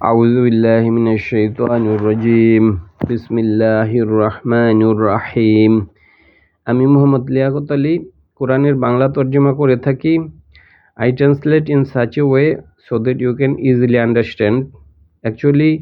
أعوذ بالله من الشيطان الرجيم بسم الله الرحمن الرحيم আমি মোহাম্মদ লিয়াকত আলী কোরআনের বাংলা তর্জমা করে থাকি I translate in such a way so that you can easily understand actually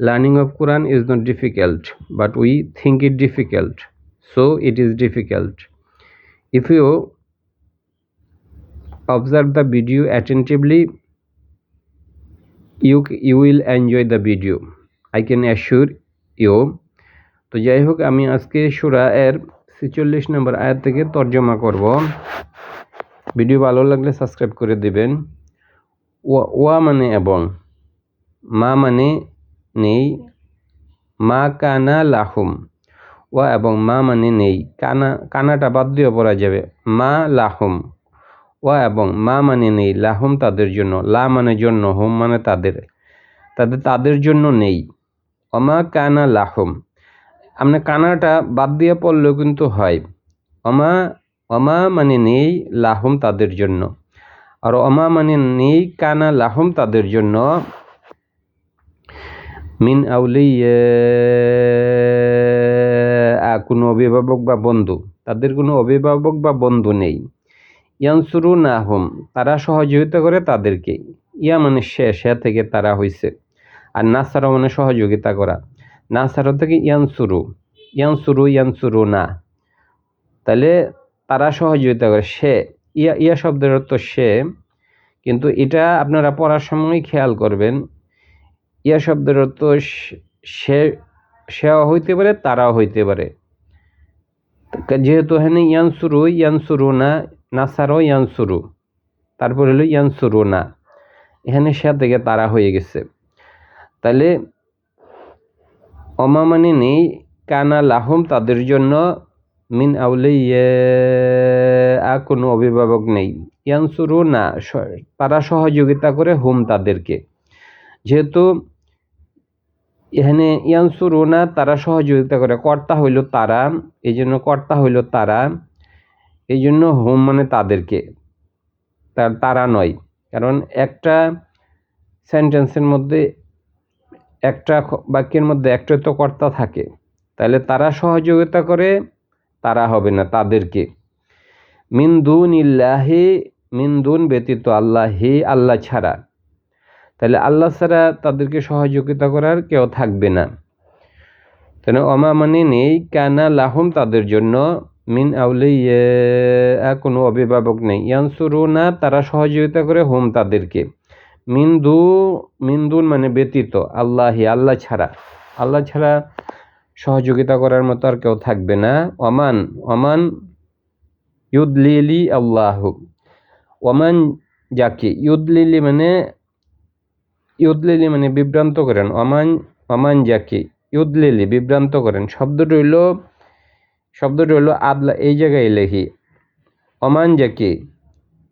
learning of Quran is not difficult but we think it difficult so it is difficult if you observe the video attentively you you will enjoy the video. I can assure you. তো যাই হোক আমি আজকে সুরা এর ছেচল্লিশ নম্বর আয়াত থেকে তর্জমা করব। ভিডিও ভালো লাগলে সাবস্ক্রাইব করে দিবেন। ওয়া মানে এবং, মা মানে নেই, মা কানা লাহুম। ওয়া এবং মা মানে নেই। কানা, কানাটা বাদ দিয়ে পড়া যাবে। মা লাহুম। ওয়া এবং মা মানে নেই, লাহম তাদের জন্য, লা মানে জন্য, হোম মানে তাদের। তাদের তাদের জন্য নেই। অমা কানা লাহম। আপনার কানাটা বাদ দিয়ে পড়লেও কিন্তু হয়। অমা অমা মানে নেই, লাহম তাদের জন্য। আর অমা মানে নেই, কানা, লাহম তাদের জন্য। মিন আউলি কোনো অভিভাবক বা বন্ধু। তাদের কোনো অভিভাবক বা বন্ধু নেই। ইয়ানসুরু না হোম তারা সহযোগিতা করে তাদেরকে। ইয়া মানে সে সে থেকে তারা হইছে। আর নাসারা মানে সহযোগিতা করা। নাসারা থেকে ইয়ানসুরু। ইয়ানসুরু ইয়ানসুরু না তাহলে তারা সহযোগিতা করে। সে, ইয়া ইয়া শব্দের অর্থ সে। কিন্তু এটা আপনারা পড়ার সময় খেয়াল করবেন। ইয়া শব্দের অর্থ সে, সেও হইতে পারে, তারাও হইতে পারে। যেহেতু এখানে ইয়ানসুরু ইয়ানসুরু না নাসারও ইয়ানসুরু। তারপর হলো ইয়ানসুরু না এখানে সে থেকে তারা হয়ে গেছে। তাহলে অমা মানে নেই, কানা লাহুম, তাদের জন্য মিন আউলে কোনো অভিভাবক নেই। ইয়ানসুরু না তারা সহযোগিতা করে হুম তাদেরকে। যেহেতু এখানে ইয়ানসুরু না তারা সহযোগিতা করে, কর্তা হইল তারা, এই জন্য কর্তা হইল তারা। এই জন্য হোম মানে তাদেরকে। তার, তারা নয়। কারণ একটা সেন্টেন্সের মধ্যে একটা বাক্যের মধ্যে একটা তো কর্তা থাকে। তাহলে তারা সহযোগিতা করে, তারা হবে না তাদেরকে। মিন্দুন ইল্লাহে মিন্দুন ব্যতীত আল্লাহ আল্লাহ ছাড়া। তাহলে আল্লাহ ছাড়া তাদেরকে সহযোগিতা করার কেউ থাকবে না। তাহলে অমা মানে নেই, কানা লাহুম তাদের জন্য মিন আউলে কোনো অভিভাবক নেই। ইয়ানসুরু না তারা সহযোগিতা করে হোম তাদেরকে। মিন্দু, মিন্দুন মানে ব্যতীত, আল্লাহি, আল্লাহ ছাড়া। আল্লাহ ছাড়া সহযোগিতা করার মতো আর কেউ থাকবে না। অমান অমান ইউদলিলি আল্লাহ। ওমান যাকে, ইউদলিলি মানে ইউদলিলি মানে বিভ্রান্ত করেন। অমান অমান যাকে, ইউদলিলি বিভ্রান্ত করেন। শব্দ রইল শব্দটি হলো আদলা, এই জায়গায় লেখি। অমান জাকি,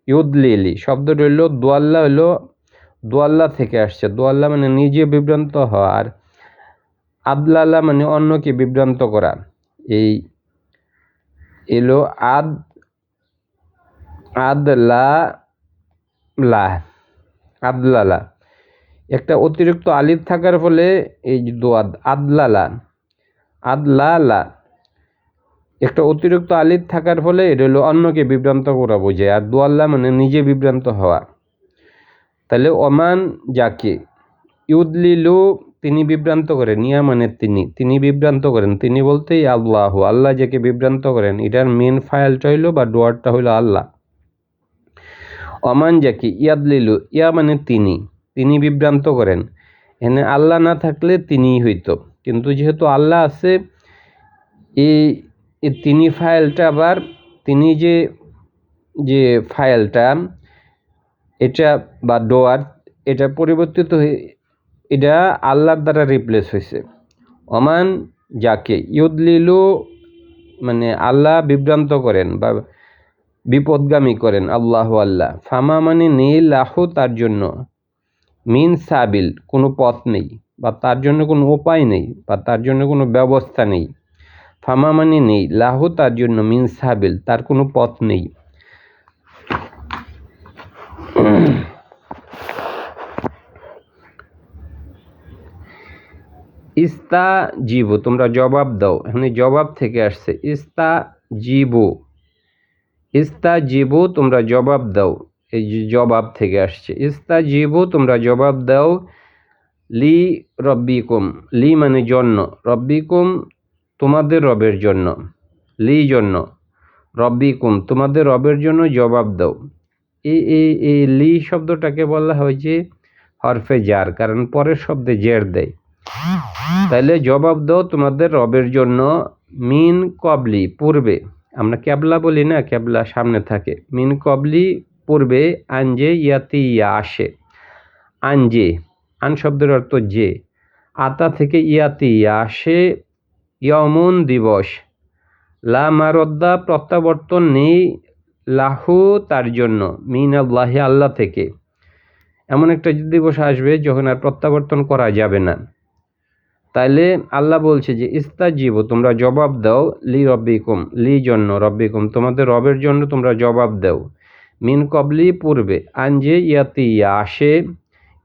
ইউদলিলি, শব্দটি হলো দোয়াল্লা হলো দোয়াল্লা থেকে আসছে। দোয়াল্লা মানে নিজে বিভ্রান্ত হওয়া আর আদলাল্লা মানে অন্যকে বিভ্রান্ত করা। এই এলো আদ, আদলা লা, আদলালা। একটা অতিরিক্ত আলিফ থাকার ফলে এই দোয়াদ, আদলালা আদলালা। একটা অতিরিক্ত আলিদ থাকার ফলে এটা হলো অন্যকে বিভ্রান্ত করা বোঝায় আর দোয়াল্লা মানে নিজে বিভ্রান্ত হওয়া। তাহলে ওমান যাকে? ইউদলিলু, তিনি বিভ্রান্ত করেন। ইয়া মানে তিনি তিনি বিভ্রান্ত করেন। তিনি বলতেই আল্লাহ আল্লাহ যাকে বিভ্রান্ত করেন, এটার মেন ফাইলটা হইল বা ডোয়ারটা হইল আল্লাহ। অমান যাকে? ইয়াদলিলু, ইয়া মানে তিনি তিনি বিভ্রান্ত করেন। এখানে আল্লাহ না থাকলে তিনিই হইতো। কিন্তু যেহেতু আল্লাহ আছে, এই তিনি ফাইলটা আবার, তিনি যে যে ফাইলটা, এটা বা ডোয়ার, এটা পরিবর্তিত হয়ে, এটা আল্লাহর দ্বারা রিপ্লেস হয়েছে। অমান যাকে ইউদলিলু মানে আল্লাহ বিভ্রান্ত করেন বা বিপদগামী করেন, আল্লাহ আল্লাহ, ফামা মানে নেই লাহু তার জন্য। মিন সাবিল, কোনো পথ নেই বা তার জন্য কোনো উপায় নেই বা তার জন্য কোনো ব্যবস্থা নেই। ফামা মানে নেই লাহু তার জন্য মিন সাবিল তার কোনো পথ নেই। ইস্তা জীবু তোমরা জবাব দাও। এখানে জবাব থেকে আসছে ইস্তা জীবু ইস্তা জীবু তোমরা জবাব দাও। এই জবাব থেকে আসছে ইস্তা জীবু তোমরা জবাব দাও, লি রব্বিকুম। লি মানে জন্য। রব্বিকুম তোমাদের রবের জন্য লি জন্য। রব্বি কুম তোমাদের রবের জন্য জবাব দাও। এই এই লি শব্দটাকে বলা হয়েছে হরফে জার, কারণ পরের শব্দে জের দেয়। তাহলে জবাব দাও তোমাদের রবের জন্য মিন কবলি, পূর্বে। আমরা ক্যাবলা বলি না, ক্যাবলা সামনে থাকে। মিন কবলি, পূর্বে আঞ্জে ইয়াতি, ইয়া, আসে। আঞ্জে আন শব্দের অর্থ যে। আতা থেকে ইয়াতি, ইয়া, আসে ইয়মুন দিবস। লা মারদ্দা প্রত্যাবর্তন নেই লাহু তার জন্য মিন আল্লাহে আল্লাহ থেকে। এমন একটা দিবস আসবে যখন আর প্রত্যাবর্তন করা যাবে না। তাইলে আল্লাহ বলছে যে, ইস্তাজিব, তোমরা জবাব দাও লি রব্বিকুম, লি জন্য রব্বিকুম, তোমাদের রবের জন্য তোমরা জবাব দাও। মিন কবলি পূর্বে আঞ্জে ইয়াতি ইয়া আসে।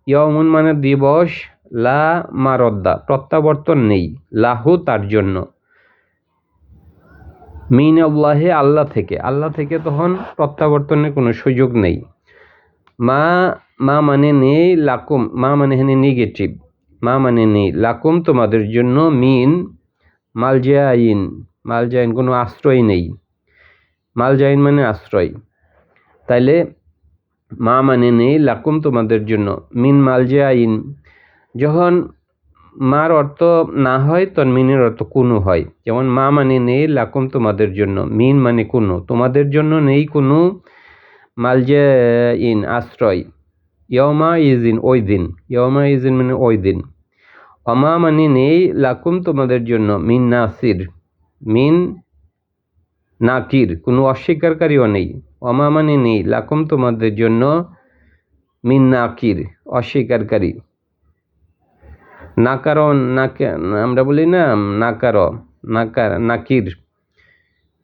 ইয়মুন মানে দিবস লা মারদ্দা, প্রত্যাবর্তন নেই। লাহু তার জন্য। মিন আল্লাহে আল্লাহ থেকে। আল্লাহ থেকে তখন প্রত্যাবর্তনের কোনো সুযোগ নেই। মা মা মানে নেই, লাকুম। মা মানে হেনে নেগেটিভ মা মানে নেই। লাকুম তোমাদের জন্য মিন, মালজাইন। মালজাইন কোনো আশ্রয় নেই। মালজাইন মানে আশ্রয়। তাইলে মা মানে নেই, লাকুম তোমাদের জন্য। মিন মালজাইন। যখন মার অর্থ না হয়, তখন মিনের অর্থ কোনো হয়। যেমন, মা মানে নেই, লাকুম তোমাদের জন্য। মিন মানে কোনো। তোমাদের জন্য নেই কোনো মালজে ইন আশ্রয়। ইয়মা ইজ ইন ওই দিন। ইয়মা ইজ ইন মানে ওই দিন। অমা মানে নেই, লাকুম তোমাদের জন্য। মিন নাসির। মিন নাকির। কোনো অস্বীকারীও নেই। অমা মানে নেই, লাকুম তোমাদের জন্য মিন নাকির অস্বীকারী নাকারণ নাকে, আমরা বলি না, নাকার নাকার, নাকির।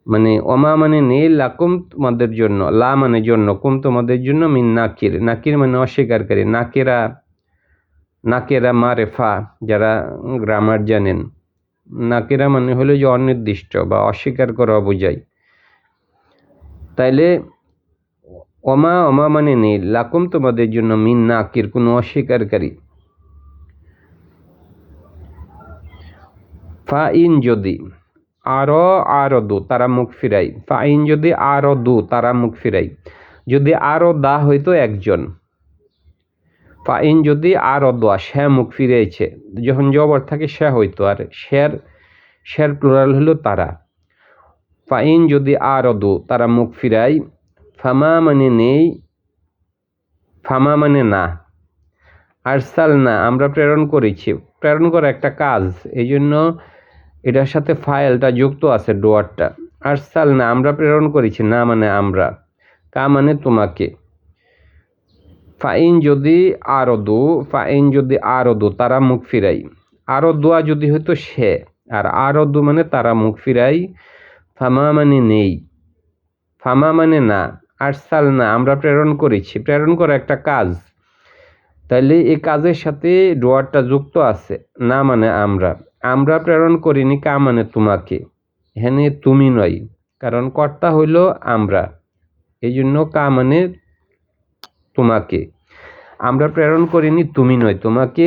মানে অমা মানে নেই লাকুম তোমাদের জন্য, লা মানে জন্য, কুম তোমাদের জন্য মিন নাকির। নাকির মানে অস্বীকারী, নাকেরা নাকেরা মারেফা যারা গ্রামার জানেন। নাকেরা মানে হলো যে অনির্দিষ্ট বা অস্বীকার করা বোঝায় তাইলে অমা অমা মানে নেই লাকুম তোমাদের জন্য মিন নাকির, কোনো অস্বীকারী। ফা ইন যদি আরও আরও দু, তারা মুখ ফিরাই। ফা ইন যদি আরও দু, তারা মুখ ফিরাই। যদি আরও দা হইতো একজন। ফাইন যদি আর অদোয়া সে মুখ ফিরেছে যখন জবর থাকে সে হইতো, আর শের শের প্লুরাল হলো তারা। ফাইন যদি আর অদু তারা মুখ ফিরাই। ফামা মানে নেই, ফামা মানে না। আরসাল না আমরা প্রেরণ করেছি। প্রেরণ করা একটা কাজ এই জন্য এটার সাথে ফাইলটা যুক্ত আছে ডোয়ারটা। আর সাল না, আমরা প্রেরণ করেছি, না মানে আমরা। কা মানে তোমাকে। ফাইন যদি আরদু ফাইন যদি আরদু তারা মুখ ফিরাই। আরও দোয়া যদি হয়তো সে, আর আরদু মানে তারা মুখ ফিরাই। ফামা মানে নেই। ফামা মানে না। আরসাল না, আমরা প্রেরণ করেছি। প্রেরণ করা একটা কাজ। তাইলে এই কাজের সাথে ডোয়ারটা যুক্ত আছে, না মানে আমরা। আমরা প্রেরণ করিনি কা মানে তোমাকে, এখানে তুমি নয় কারণ কর্তা হইল আমরা এই জন্য কা মানে তোমাকে। আমরা প্রেরণ করিনি তুমি নয় তোমাকে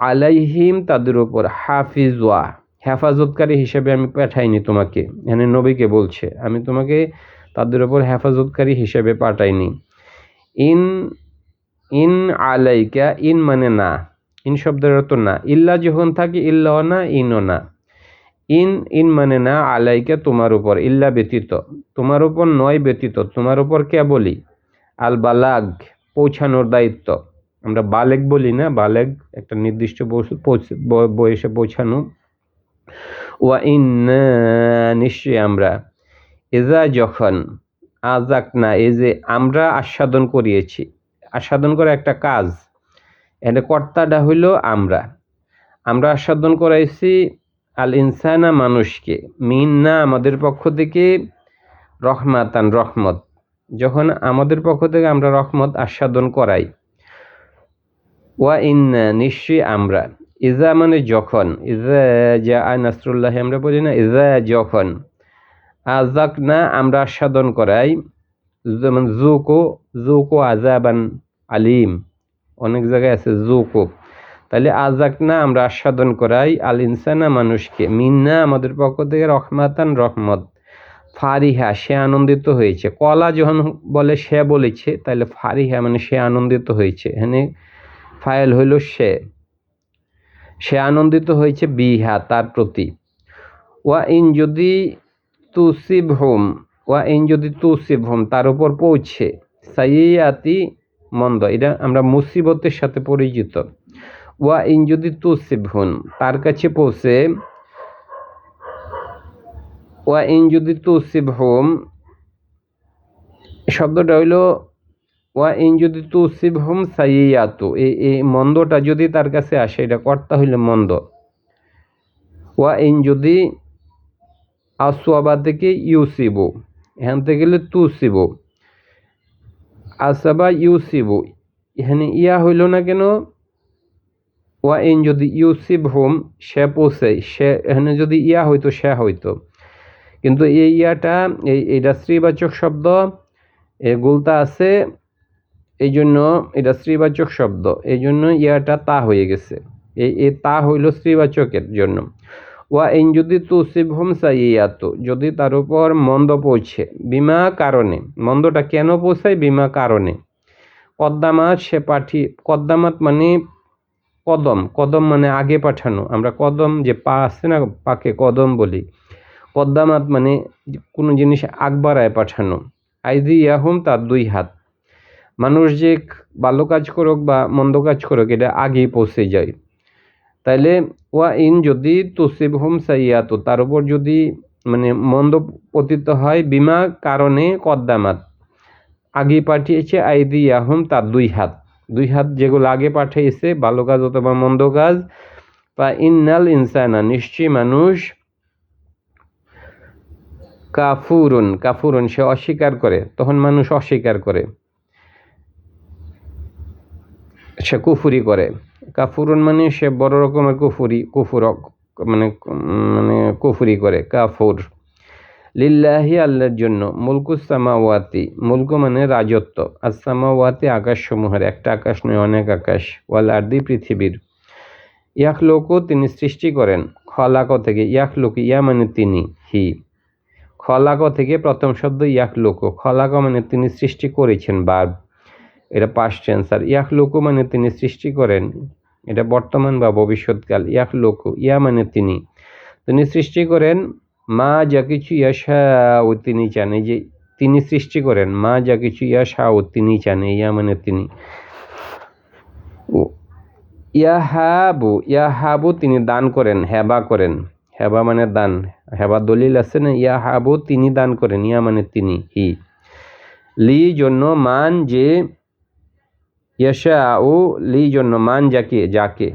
আলাইহিম তাদের উপর হাফিজওয়া, হেফাজতকারী হিসেবে আমি পাঠাইনি তোমাকে, এখানে নবীকে বলছে, আমি তোমাকে তাদের উপর হেফাজতকারী হিসেবে পাঠাইনি। ইন ইন আলাইকা, ইন মানে না ইন শব্দের অর্থ না। ইল্লা যখন থাকে, ইল্লাও না, ইনও না। ইন ইন মানে না, আলাইকা তোমার উপর, ইল্লা ব্যতীত। তোমার উপর নয় ব্যতীত, তোমার উপর কে বলি? আল বালাগ, পৌঁছানোর দায়িত্ব। আমরা বালেক বলি না বালেক একটা নির্দিষ্ট বয়সে পৌঁছানো। ওয়া ইন নিশ্চয়ই আমরা। এজা যখন আজাক না এই যে আমরা আস্বাদন করিয়েছি, আস্বাদন করা একটা কাজ। এটা কর্তাটা হইল আমরা। আমরা আস্বাদন করাইছি আল ইনসানা মানুষকে, মিন না আমাদের পক্ষ থেকে রহমাতান রহমত। যখন আমাদের পক্ষ থেকে আমরা রহমত আস্বাদন করাই, ওয়া ইন্না নিশ্চয়ই আমরা। ইজা মানে যখন, ইজা আই নাসরুল্লাহ, আমরা বলি না, ইজা যখন। আজাক না আমরা আস্বাদন করাই, যেমন জুকো জুকো আজাবান আলিম। অনেক জায়গায় আছে, জুকো। তাহলে আজাক না আমরা আস্বাদন করাই, আল ইনসানা মানুষকে। মিন্না আমাদের পক্ষ থেকে রহমাতান রহমত। ফারিহা, সে আনন্দিত হয়েছে। কলা যখন বলে সে বলেছে, তাহলে ফারিহা মানে সে আনন্দিত হয়েছে। এখানে ফাইল হইল সে। সে আনন্দিত হয়েছে বিহা, তার প্রতি। ওয়া ইন যদি তুসিব হোম ওয়া ইন যদি তুসিব হোম তার উপর পৌঁছে। সাইয়াতি মন্দ। এটা আমরা মুসিবতের সাথে পরিচিত। ওয়া ইন যদি তুসিব হুন তার কাছে পৌঁছে, ওয়া ইন যদি তুসিব হোম শব্দটা হইল, ওয়া ইন যদি তুসিব হোম সাইয়াতু। এই এই মন্দটা যদি তার কাছে আসে, এটা কর্তা হইলে মন্দ। ওয়া ইন যদি আসোয়াবা থেকে ইউসিবু, এখান থেকে গেলে তুসিবু। আসাবা ইউসিবু। এখানে ইয়া হইল না কেন? ওয়া ইন যদি ইউসিব হোম সে পৌঁছে, সে, এখানে যদি ইয়া হইতো, সে হইতো। কিন্তু এই ইয়াটা, এই, এটা স্ত্রীবাচক শব্দ, এ গুলতা আছে এই জন্য এটা স্ত্রীবাচক শব্দ এই জন্য ইয়াটা তা হয়ে গেছে। এই তা হইল স্ত্রীবাচকের জন্য। ওয়া ইন যদি তুসিব হোম সাইয়াতো যদি তার উপর মন্দ পৌঁছে। বিমা কারণে। মন্দটা কেন পৌঁছায়? বিমা কারণে। কদ্দামাত সে পাঠি, কদ্দামাত মানে কদম। কদম মানে আগে পাঠানো। আমরা কদম যে পা আছে না, পাকে কদম বলি। কদ্দামাত মানে কোনো জিনিস আগ বাড়ায় পাঠানো। আইদি ইয়াহুম তার দুই হাত। মানুষ যে ভালো কাজ করুক বা মন্দ কাজ করুক, এটা আগেই পৌঁছে যায়। তাইলে ওয়া ইন যদি তুসিব হুম সাইয়াত, তার উপর যদি মানে মন্দ পতিত হয় বিমা কারণে কদ্দামাত। আগে পাঠিয়েছে আইদি ইয়াহুম তার দুই হাত। দুই হাত যেগুলো আগে পাঠিয়েছে, ভালো কাজ অথবা মন্দ কাজ। বা ইন্নাল ইনসানা, নিশ্চয়ই মানুষ কাফুরুন কাফুরুন, সে অস্বীকার করে, তখন মানুষ অস্বীকার করে। সে কুফুরি করে। কাফুরুন মানে সে বড় রকমের কুফুরি, কুফুর মানে মানে কুফুরি করে, কাফুর। লিল্লাহি আল্লাহর জন্য মুলকু সামাওয়াতি, মুলকু মানে রাজত্ব। আসামাওয়াতি আকাশসমূহের, একটা আকাশ নয়, অনেক আকাশ। ওয়াল আর্দি পৃথিবীর। ইয়াক লোকও তিনি সৃষ্টি করেন, খলাক থেকে ইয়াক লোক ইয়া মানে তিনি, হি। খলাক থেকে প্রথম শব্দ ইয়াক লোক খলাক মানে তিনি সৃষ্টি করেছেন বার্ব এটা পাস্ট টেন্স আর ইয়াক লোক মানে তিনি সৃষ্টি করেন এটা বর্তমান বা ভবিষ্যৎকাল ইয়াক লোক ইয়া মানে তিনি। তিনি সৃষ্টি করেন, মা যা কিছু ইয়াশাও তিনি চান যে তিনি সৃষ্টি করেন, মা যা কিছু ইয়াশাও তিনি চান ইয়া মানে তিনি। ইয়াহাবু ইয়াহাবু তিনি দান করেন, হেবা করেন। হেবা মানে দান, হেবা দলিল আছে না? ইয়া ইয়াহাবু তিনি দান করেন, ইয়া মানে তিনি, হি। লি জন্য মান যে ইয়াশা ও লি জন্য মান যাকে যাকে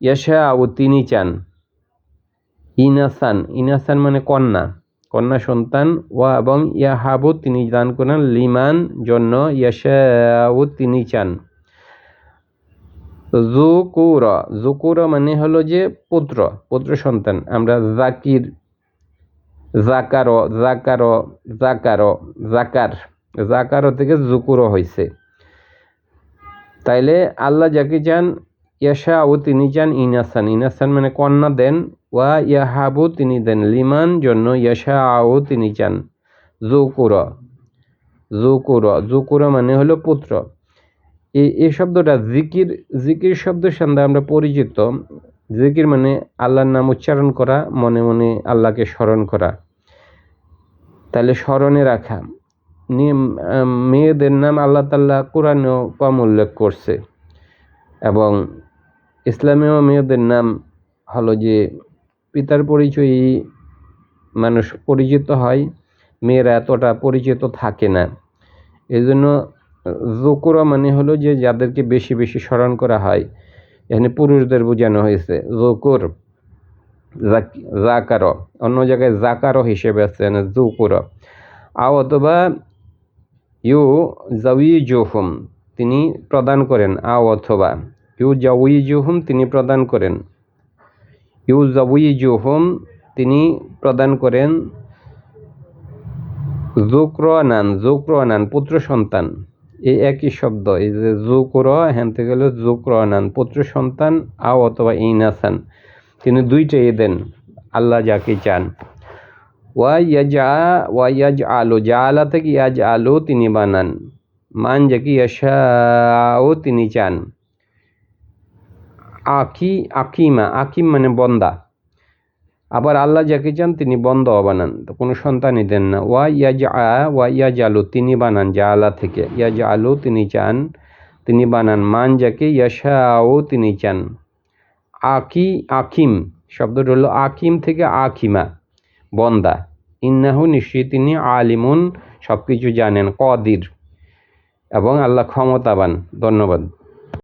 ইয়াশা ও তিনি চান ইনাসান ইনাসান মানে কন্যা কন্যা সন্তান ওয়া এবং ইয়াহাবু তিনি দান করেন লিমান জন্য ইয়াশা ও তিনি চান জুকুর জুকুর মানে হলো যে পুত্র পুত্র সন্তান আমরা জাকির জাকার জাকার জাকার জাকার জাকার থেকে জুকুরো হয়েছে তাইলে আল্লাহ যাকে চান ইয়াশা ও তিনি চান ইনাসান। ইনাসান মানে কন্যা দেন, ওয়া ইয়াহাবু তিনি দেন লিমান, জন্য ইয়াশা আও তিনি চান। জুকুর জুকুর জুকুর মানে হলো পুত্র। এই এই শব্দটা জিকির জিকির শব্দের সঙ্গে আমরা পরিচিত। জিকির মানে আল্লাহর নাম উচ্চারণ করা, মনে মনে আল্লাহকে স্মরণ করা। তাহলে স্মরণে রাখা। মেয়েদের নাম আল্লাহ তাল্লাহ কোরআনেও কম উল্লেখ করছে। এবং ইসলামেও মেয়েদের নাম হলো যে পিতার পরিচয়ই মানুষ পরিচিত হয়, মেয়েরা এতটা পরিচিত থাকে না। এই জন্য জোকুরা মানে হলো যে যাদেরকে বেশি বেশি স্মরণ করা হয়। এখানে পুরুষদের বোঝানো হয়েছে জোকুর জাকার অন্য জায়গায় জাকারো হিসেবে আছে জুকুর আও অথবা ইউ জাউই জোহুম তিনি প্রদান করেন। আও অথবা ইউ জাউইজুহুম তিনি প্রদান করেন। ইউ জাউইজুহুম তিনি প্রদান করেন। জুক্রানান জুক্রানান পুত্র সন্তান। এই একই শব্দ, এই যে জুক্র হ্যান থেকে গেল জুক্রানান পুত্র সন্তান, আও অথবা ইনাসান। তিনি দুইটাই দেন, আল্লাহ যাকে চান। আলো জালা থেকে ইয়াজ আলো তিনি বানান মান যাকে ইয়াশাও তিনি চান আকি আকিমা আকিম মানে বন্দা। আবার আল্লাহ যাকে চান তিনি বন্ধ বানান, তো কোনো সন্তানই দেন না। ওয়া ইয়াজ আ ওয়া ইয়াজ আলু তিনি বানান যা জালা থেকে ইয়াজ আলু তিনি চান তিনি বানান মান যাকে ইয়াশাও তিনি চান আকি আকিম শব্দটা হলো আকিম থেকে আকিমা বন্দা। ইন্নাহু নিশ্চয়ই তিনি আলিমুন সব কিছু জানেন কদির এবং আল্লাহ ক্ষমতাবান। ধন্যবাদ।